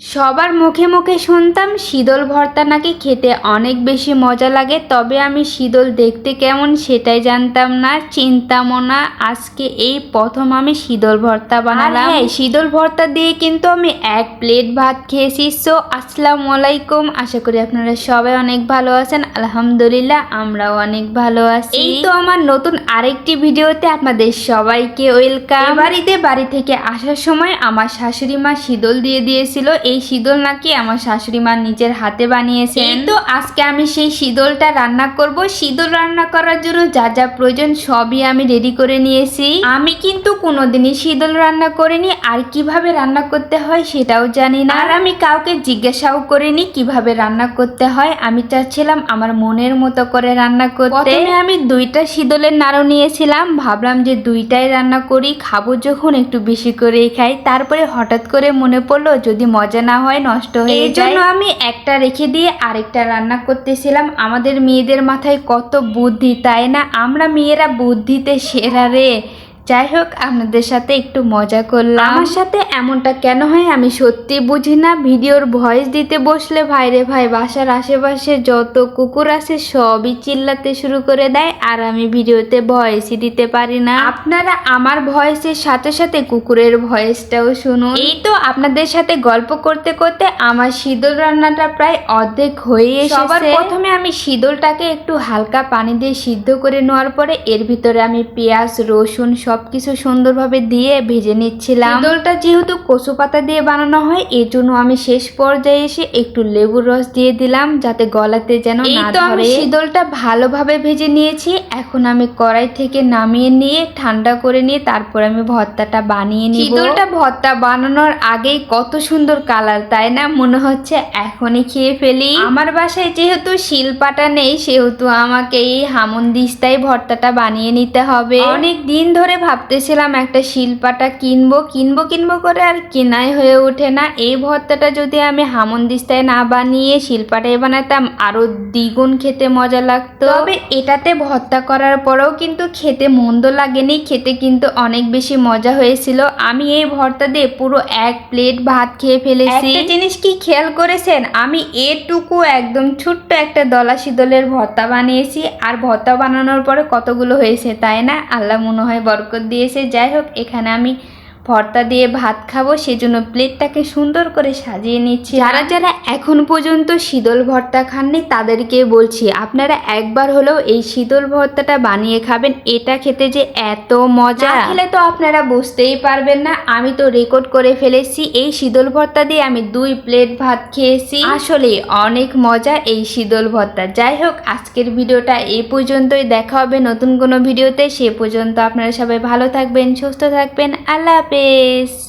সবার মুখে মুখে শুনতাম শীতল ভর্তা নাকি খেতে অনেক বেশি মজা লাগে তবে আমি শীতল দেখতে কেমন সেটাই জানতাম না চিন্তামও না আজকে এই প্রথম আমি শীতল ভর্তা বানালাম। হ্যাঁ শীতল ভর্তা দিয়ে কিন্তু আমি এক প্লেট ভাত খেয়েছি সো আসসালামু আলাইকুম আশা করি আপনারা সবাই অনেক ভালো আছেন আলহামদুলিল্লাহ আমরাও অনেক ভালো আছি। এই তো আমার নতুন আরেকটি ভিডিওতে আপনাদের সবাইকে ওয়েলকাম। বাড়িতে বাড়ি থেকে আসার সময় আমার শাশুড়ি মা শীতল দিয়ে দিয়েছিল এই শীতল নাকি আমার শাশুড়ি মা নিজের হাতে বানিয়েছে তো আজকে আমি সেই শীতলটা রান্না করব। শীতল রান্না করার জন্য যা যা প্রয়োজন সবই আমি রেডি করে নিয়েছি। আমি কিন্তু কোনোদিনই শীতল রান্না করিনি। আর কীভাবে রান্না করতে হয় সেটাও জানি না। আর আমি কাউকে জিজ্ঞাসাও করিনি কীভাবে রান্না করতে হয়। আমি চাচ্ছিলাম আমার মনের মতো করে রান্না করতে। আমি দুইটা শীতলের নাড়ু নিয়েছিলাম। ভাবলাম যে দুইটাই রান্না করি, খাব যখন একটু বেশি করেই খাই। তারপরে হঠাৎ করে মনে পড়ল, যদি মজা না হয় নষ্ট হয়ে যায়। জন্য আমি একটা রেখে দিয়ে আরেকটা রান্না করতেছিলাম। আমাদের মেয়েদের মাথায় কত বুদ্ধি, তাই না? আমরা মেয়েরা বুদ্ধিতে সেরা রে। যাই হোক আপনাদের সাথে একটু মজা করলাম। আমার সাথে এমনটা কেন হয় আমি সত্যি বুঝি না। ভিডিওর ভয়েস দিতে বসলে ভাইরে ভাই বাসার আশেপাশে যত কুকুর আছে সবই চিল্লাতে শুরু করে দেয় আর আমি ভিডিওতে ভয়েসই দিতে পারি না। আপনারা আমার ভয়েসের সাথে সাথে কুকুরের ভয়েসটাও শুনুন। এই তো আপনাদের সাথে গল্প করতে করতে আমার শীতল রান্নাটা প্রায় অর্ধেক হয়ে এসেছে। সবার প্রথমে আমি শীতলটাকে একটু হালকা পানি দিয়ে সিদ্ধ করে নেওয়ার পরে এর ভিতরে আমি পেঁয়াজ রসুন সবকিছু সুন্দরভাবে দিয়ে ভেজে নিচ্ছিলাম। শীতলটা যেহেতু কচু পাতা দিয়ে বানানো হয় এর জন্য আমি শেষ পর্যায়ে এসে একটু লেবুর রস দিয়ে দিলাম যাতে গলাতে যেন এই না তো আমি শীতলটা ভালোভাবে ভেজে নিয়েছি। এখন আমি কড়াই থেকে নামিয়ে নিয়ে ঠান্ডা করে নিয়ে তারপর আমি ভর্তাটা বানিয়ে নিই শীতলটা ভর্তা বানানোর আগেই কত সুন্দর কালার তাই না? মনে হচ্ছে এখনই খেয়ে ফেলি। আমার বাসায় যেহেতু শিলপাটা নেই সেহেতু আমাকে এই হামন দিস্তাই ভর্তাটা বানিয়ে নিতে হবে। অনেক দিন ধরে ভাবতেছিলাম একটা শিল্পাটা কিনবো কিনবো কিনবো করে আর কেনাই হয়ে ওঠে না। এই ভর্তাটা যদি আমি হামন দিস্তায় না বানিয়ে শিল্পাটাই বানাতাম আরও দ্বিগুণ খেতে মজা লাগতো। তবে এটাতে ভর্তা করার পরেও কিন্তু খেতে মন্দ লাগেনি খেতে কিন্তু অনেক বেশি মজা হয়েছিল। আমি এই ভর্তা দিয়ে পুরো এক প্লেট ভাত খেয়ে ফেলেছি। একটা জিনিস কি খেয়াল করেছেন? আমি এটুকু একদম ছোট্ট একটা দলা শীতলের ভর্তা বানিয়েছি আর ভর্তা বানানোর পরে কতগুলো হয়েছে তাই না? আল্লাহ মনে হয় বরকত দিয়েছে। যাই হোক এখানে আমি ভর্তা দিয়ে ভাত খাব, সেজন্য প্লেটটাকে সুন্দর করে সাজিয়ে নিচ্ছি। যারা যারা এখন পর্যন্ত শীতল ভর্তা খাননি, তাদেরকে বলছি, আপনারা একবার হলেও এই শীতল ভর্তাটা বানিয়ে খাবেন। এটা খেতে যে এত মজা। খেলে তো আপনারা বুঝতেই পারবেন না। আমি তো রেকর্ড করে ফেলেছি, এই শীতল ভর্তা দিয়ে আমি দুই প্লেট ভাত খেয়েছি। আসলে অনেক মজা এই শীতল ভর্তা। যাই হোক, আজকের ভিডিওটা এই পর্যন্তই। দেখা হবে নতুন কোনো ভিডিওতে। সে পর্যন্ত আপনারা সবাই ভালো থাকবেন, সুস্থ থাকবেন। আল্লাহ হাফেজ। López.